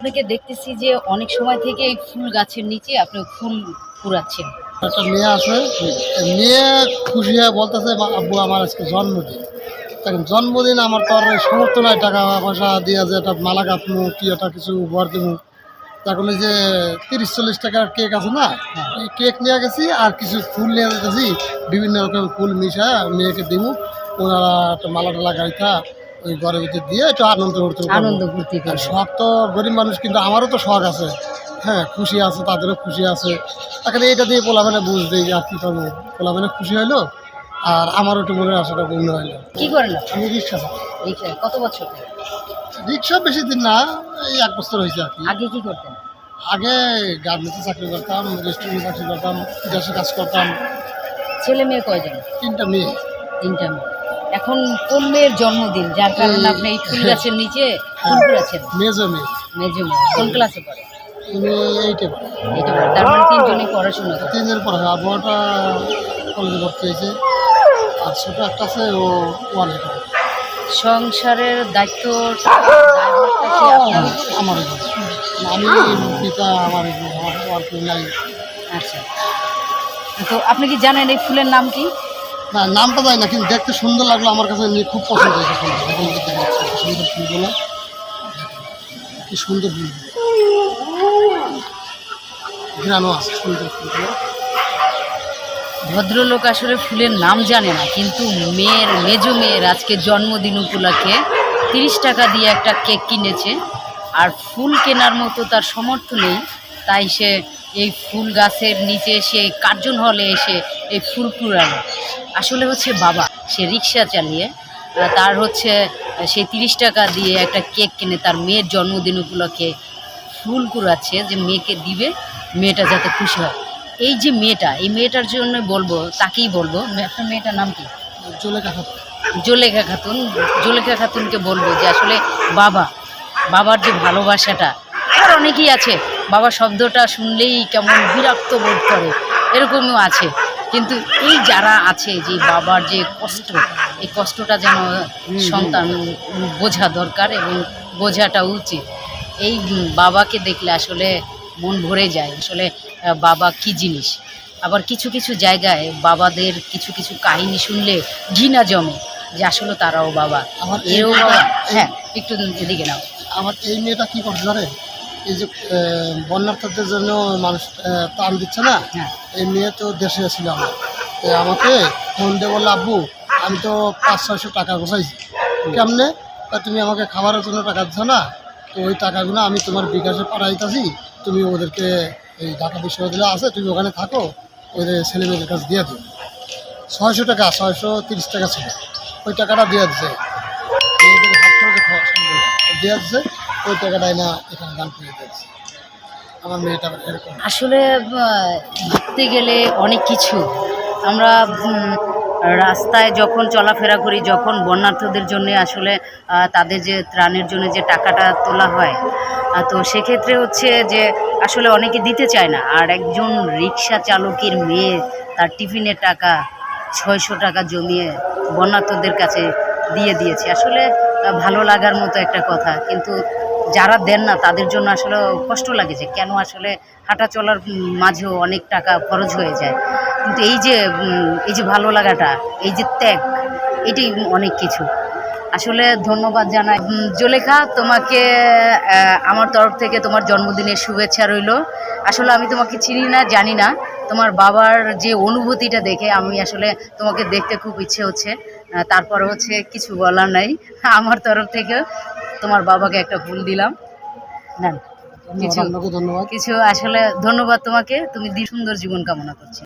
আপনাকে দেখতেছি যে অনেক সময় থেকে এই ফুল গাছের নিচে আপনি ফুল কুড়াচ্ছেন একটা মেয়ে আছে মেয়ে খুশি হয়ে বলতেছে "মা, আব্বু আমার আজকে জন্মদিন। এখন জন্মদিন আমার তো আর সমর্থ নাই টাকা পয়সা দিয়ে যে একটা মালা কাটমু কি একটা কিছু উপহার দেবো তখন ওই যে তিরিশ চল্লিশ টাকার কেক আছে না এই কেক নিয়ে গেছি আর কিছু ফুল নিয়ে গেছি। বিভিন্ন রকম ফুল মিশা মেয়েকে দিব ওনারা একটা মালা টালা গাইতা ওই ঘরের ভিতরে দিয়ে একটু আনন্দ করতে আনন্দ আর শখ তো গরিব মানুষ কিন্তু আমারও তো শখ আছে। হ্যাঁ খুশি আছে তাদেরও খুশি আছে। এখন এইটা দিয়ে পোলাবেনে বুঝতে যে আর কি করব। পোলাবেনে খুশি হইল আর আমারও একটু মনের আশাটা পূর্ণ হইল। কি করেন? আমি রিক্সা চালাই। কত বছর রিক্সা বেশি দিন না এই এক বছর হয়েছে আর কি। আগে কি করতেন? আগে গার্মেন্টসে চাকরি করতাম রেস্টুরেন্টে চাকরি করতাম দেশে কাজ করতাম। ছেলে মেয়ে কয়জন? তিনটা মেয়ে। তিনটা মেয়ে। এখন কোন মেয়ের জন্মদিন যার কারণে আপনি এই ফুল গাছের নিচে ফুল কুড়াচ্ছেন মেজো মেয়ে। মেজো মেয়ে। কোন ক্লাসে পড়ে? তুমি এইটে। তার মানে তিনজনই পড়াশোনা আবহাওয়াটা কলেজে ভর্তি হয়েছে। আর ছোটো একটা আছে ও ওয়ানে পড়ে। সংসারের দায়িত্ব আমার আমি পিতা আমার আমার নাই। আচ্ছা। তো আপনি কি জানেন এই ফুলের নাম কি? না, নামটা যায় না, কিন্তু দেখতে সুন্দর লাগল, আমার কাছে খুব পছন্দ হয়েছে সুন্দর ফুলগুলো কি সুন্দর ফুলগুলো ঘ্রাণও আছে, সুন্দর ফুলগুলো ভদ্রলোক আসলে ফুলের নাম জানে না, কিন্তু মেয়ের, মেজো মেয়ের আজকে জন্মদিন উপলক্ষে তিরিশ টাকা দিয়ে একটা কেক কিনেছে। আর ফুল কেনার মতো তার সমর্থ নেই, তাই সে এই ফুল গাছের নিচে এসে কার্জন হলে এসে এই ফুল কুড়ালো আসলে হচ্ছে বাবা সে রিক্সা চালিয়ে তার হচ্ছে সেই তিরিশ টাকা দিয়ে একটা কেক কিনে তার মেয়ের জন্মদিন উপলক্ষে ফুল কুড়াচ্ছে যে মেয়েকে দিবে মেয়েটা যাতে খুশি হয়। এই যে মেয়েটা এই মেয়েটার জন্য বলব তাকেই বলব একটা মেয়েটার নাম কি? চলে খাতুন। জোলেখা খাতুন। জোলেখা খাতুনকে বলব যে আসলে বাবা বাবার যে ভালোবাসাটা আর অনেকেই আছে বাবা শব্দটা শুনলেই কেমন বিরক্ত বোধ করে। এরকমও আছে। কিন্তু এই যারা আছে যে বাবার যে কষ্ট এই কষ্টটা যেন সন্তান বোঝা দরকার এবং বোঝাটা উচিত। এই বাবাকে দেখলে আসলে মন ভরে যায়। আসলে বাবা কি জিনিস? আবার কিছু কিছু জায়গায় বাবাদের কিছু কিছু কাহিনী শুনলে ঘৃণা জমে যে আসলে তারাও বাবা। এও বাবা হ্যাঁ একটু এদিকে নাও। আমার এই মেয়েটা কি করছে এই যে বন্যার্থদের জন্য মানুষ ত্রাণ দিচ্ছে না? হ্যাঁ। এই মেয়ে তো দেশে ছিল আমার। তো আমাকে ফোন দিয়ে বলল আব্বু আমি তো পাঁচ ছয়শো টাকা গোছাইছি। কেমনে? তা তুমি আমাকে খাবারের জন্য টাকা দিচ্ছ না? তো ওই টাকাগুলো আমি তোমার বিকাশে পাঠাইতেছি। তুমি ওদেরকে এই ঢাকা বিশ্ববিদ্যালয় আছে তুমি ওখানে থাকো ওদের ছেলে মেয়েদের কাছে দিয়ে দিও। ছয়শো টাকা ছয়শো তিরিশ টাকা ছিল। ওই টাকাটা দিয়ে দিচ্ছে। দিয়ে দিচ্ছে ওই টাকাটাই না এখানে দান করে দিয়েছে। আমার মেয়েটা আসলে ভাবতে গেলে অনেক কিছু। আমরা রাস্তায় যখন চলাফেরা করি, যখন বন্যার্থদের জন্য আসলে তাদের যে ত্রাণের জন্য যে টাকাটা তোলা হয় তো সেক্ষেত্রে হচ্ছে যে আসলে অনেকে দিতে চায় না। আর একজন রিক্সা চালকের মেয়ে, তার টিফিনের টাকা ছয়শো টাকা জমিয়ে বন্যার্থদের কাছে দিয়ে দিয়েছে। আসলে ভালো লাগার মতো একটা কথা। কিন্তু যারা দেন না, তাদের জন্য আসলে কষ্ট লাগে যে কেন আসলে হাঁটা চলার মাঝেও অনেক টাকা খরচ হয়ে যায়। কিন্তু এই যে এই যে ভালো লাগাটা, এই যে ত্যাগ, এটাই অনেক কিছু। আসলে ধন্যবাদ জানাই। জোলেখা, তোমাকে আমার তরফ থেকে তোমার জন্মদিনের শুভেচ্ছা রইল। আসলে আমি তোমাকে চিনি না, জানি না। তোমার বাবার যে অনুভূতিটা দেখে আমি আসলে তোমাকে দেখতে খুব ইচ্ছে হচ্ছে। তারপরে হচ্ছে কিছু বলার নাই। আমার তরফ থেকে তোমার বাবাকে একটা ফুল দিলাম। কিছু ধন্যবাদ। কিছু আসলে ধন্যবাদ তোমাকে। তুমি দ্বি সুন্দর জীবন কামনা করছি।